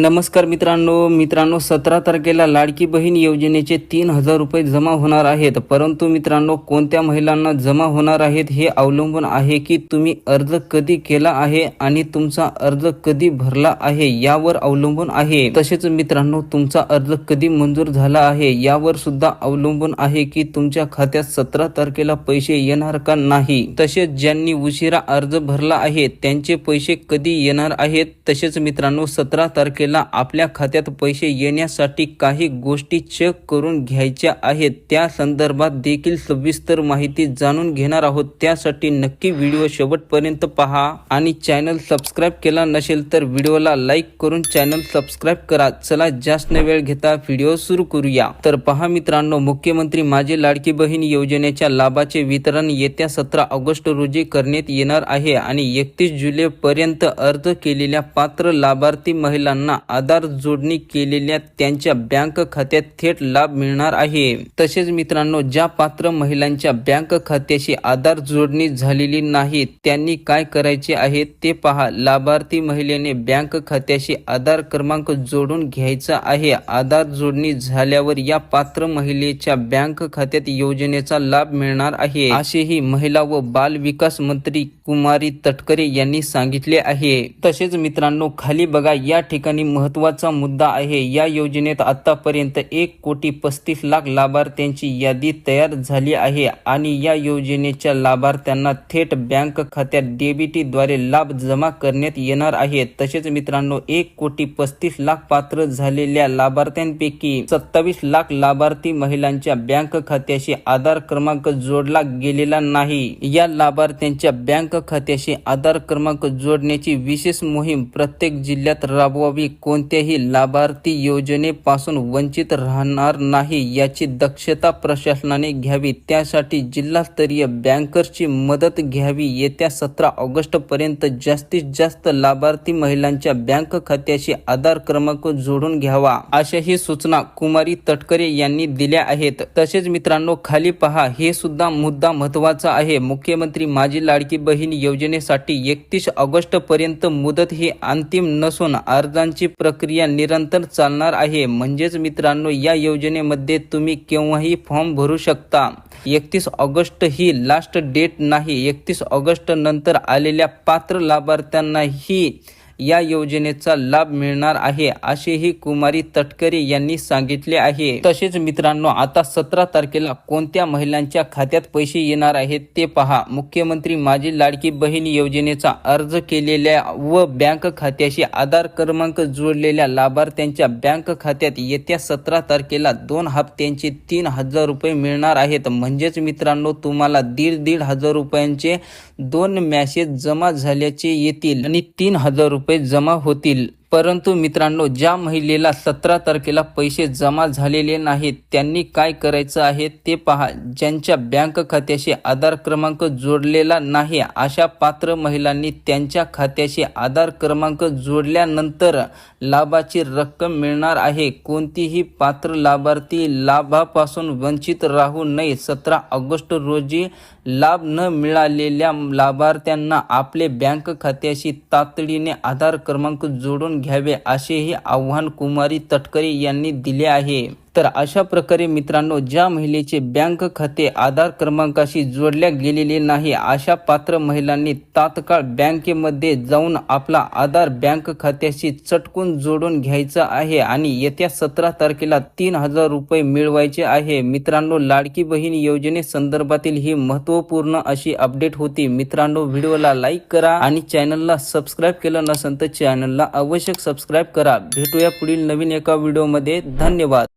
नमस्कार मित्रांनो. मित्रांनो सतरा तारखेला लाडकी बहीण योजनेचे तीन हजार रुपये जमा होणार आहेत. परंतु मित्रांनो कोणत्या महिलांना जमा होणार आहेत हे अवलंबून आहे की तुम्ही अर्ज कधी केला आहे आणि तुमचा अर्ज कधी भरला आहे यावर अवलंबून आहे. तसेच मित्रांनो तुमचा अर्ज कधी मंजूर झाला आहे यावर सुद्धा अवलंबून आहे की तुमच्या खात्यात सतरा तारखेला पैसे येणार का नाही. तसेच ज्यांनी उशिरा अर्ज भरला आहे त्यांचे पैसे कधी येणार आहेत? तसेच मित्रांनो सतरा तारखेला आपल्या खात्यात पैसे येण्यासाठी काही गोष्टी चेक करून घ्यायच्या आहेत. त्या संदर्भात देखील सविस्तर माहिती जाणून घेणार आहोत. त्यासाठी नक्की व्हिडिओ शेवटपर्यंत पहा आणि चॅनल सबस्क्राईब केला नसेल तर व्हिडिओला लाईक करून चॅनल सबस्क्राईब करा. चला जास्त वेळ घेता व्हिडिओ सुरू करूया. तर पहा मित्रांनो मुख्यमंत्री माझे लाडकी बहीण योजनेच्या लाभाचे वितरण येत्या सतरा ऑगस्ट रोजी करण्यात येणार आहे आणि एकतीस जुलै पर्यंत अर्ज केलेल्या पात्र लाभार्थी महिलांना आधार जोडणी केलेल्या त्यांच्या बँक खात्यात थेट लाभ मिळणार आहे. तसेच मित्रांनो ज्या पात्र महिलांच्या बँक खात्याशी आधार जोडणी झालेली नाही त्यांनी काय करायचे आहे ते पहा. लाभार्थी महिलेने बँक खात्याशी आधार क्रमांक जोडून घ्यायचा आहे. आधार जोडणी झाल्यावर या पात्र महिलेच्या बँक खात्यात योजनेचा लाभ मिळणार आहे. असेही महिला व बाल विकास मंत्री कुमारी तटकरे यांनी सांगितले आहे. तसेच मित्रांनो खाली बघा या ठिकाणी महत्त्वाचा मुद्दा आहे या योजनेत आत्तापर्यंत एक कोटी पस्तीस लाख लाभार्थ्यांची यादी तयार झाली आहे आणि या योजनेच्या लाभार्थ्यांना थेट बँक खात्यात डेबिटीद्वारे लाभ जमा करण्यात येणार आहे. तसेच मित्रांनो एक कोटी पस्तीस लाख पात्र झालेल्या लाभार्थ्यांपैकी सत्तावीस लाख लाभार्थी महिलांच्या बँक खात्याशी आधार क्रमांक जोडला गेलेला नाही. या लाभार्थ्यांच्या बँक खात्याशी आधार क्रमांक जोडण्याची विशेष मोहीम प्रत्येक जिल्ह्यात राबवावी कोणत्याही लाभार्थी योजनेपासून वंचित राहणार नाही याची दक्षता प्रशासनाने घ्यावी. त्यासाठी जिल्हास्तरीय बँकर्सची मदत घ्यावी. येत्या सतरा ऑगस्टपर्यंत जास्तीत जास्त लाभार्थी महिलांच्या बँक खात्याशी आधार क्रमांक जोडून घ्यावा अशाही सूचना कुमारी तटकरे यांनी दिल्या आहेत. तसेच मित्रांनो खाली पहा हे सुद्धा मुद्दा महत्त्वाचा आहे. मुख्यमंत्री माझी लाडकी बहीण योजनेसाठी एकतीस ऑगस्ट पर्यंत मुदत ही अंतिम नसून अर्जांची प्रक्रिया निरंतर चालणार आहे. म्हणजेच मित्रांनो या योजनेमध्ये तुम्ही केव्हाही फॉर्म भरू शकता. एकतीस ऑगस्ट ही लास्ट डेट नाही. एकतीस ऑगस्ट नंतर आलेल्या पात्र लाभार्थ्यांनाही या योजनेचा लाभ मिळणार आहे असेही कुमारी तटकरे यांनी सांगितले आहे. तसेच मित्रांनो आता सतरा तारखेला कोणत्या महिलांच्या खात्यात पैसे येणार आहेत ते पहा. मुख्यमंत्री माझी लाडकी बहीण योजनेचा अर्ज केलेल्या व बँक खात्याशी आधार क्रमांक जोडलेल्या लाभार्थ्यांच्या बँक खात्यात येत्या सतरा तारखेला दोन हप्त्यांचे तीन हजार रुपये मिळणार आहेत. म्हणजेच मित्रांनो तुम्हाला दीड दीड हजार रुपयांचे दोन मॅसेज जमा झाल्याचे येतील आणि तीन हजार रुपये रुपये जमा होतील. परंतु मित्रांनो ज्या महिलेला सतरा तारखेला पैसे जमा झालेले नाहीत त्यांनी काय करायचं आहे ते पहा. ज्यांच्या बँक खात्याशी आधार क्रमांक जोडलेला नाही अशा पात्र महिलांनी त्यांच्या खात्याशी आधार क्रमांक जोडल्यानंतर लाभाची रक्कम मिळणार आहे. कोणतीही पात्र लाभार्थी लाभापासून वंचित राहू नये. सतरा ऑगस्ट रोजी लाभ न मिळालेल्या लाभार्थ्यांना आपले बँक खात्याशी तातडीने आधार क्रमांक जोडून घ्यावे असेही आव्हान कुमारी तटकरे यांनी दिले आहे. तर अशा प्रकारे मित्रांनो ज्या महिलेचे बँक खाते आधार क्रमांकाशी जोडल्या गेलेले नाही अशा पात्र महिलांनी तात्काळ बँकेमध्ये जाऊन आपला आधार बँक खात्याशी चटकून जोडून घ्यायचा आहे आणि येत्या सतरा तारखेला तीन हजार रुपये मिळवायचे आहे. मित्रांनो लाडकी बहीण योजनेसंदर्भातील ही महत्त्वपूर्ण अशी अपडेट होती. मित्रांनो व्हिडिओला लाईक करा आणि चॅनलला सबस्क्राईब केलं नसेल तर चॅनलला आवश्यक सबस्क्राईब करा. भेटूया पुढील नवीन एका व्हिडिओमध्ये. धन्यवाद.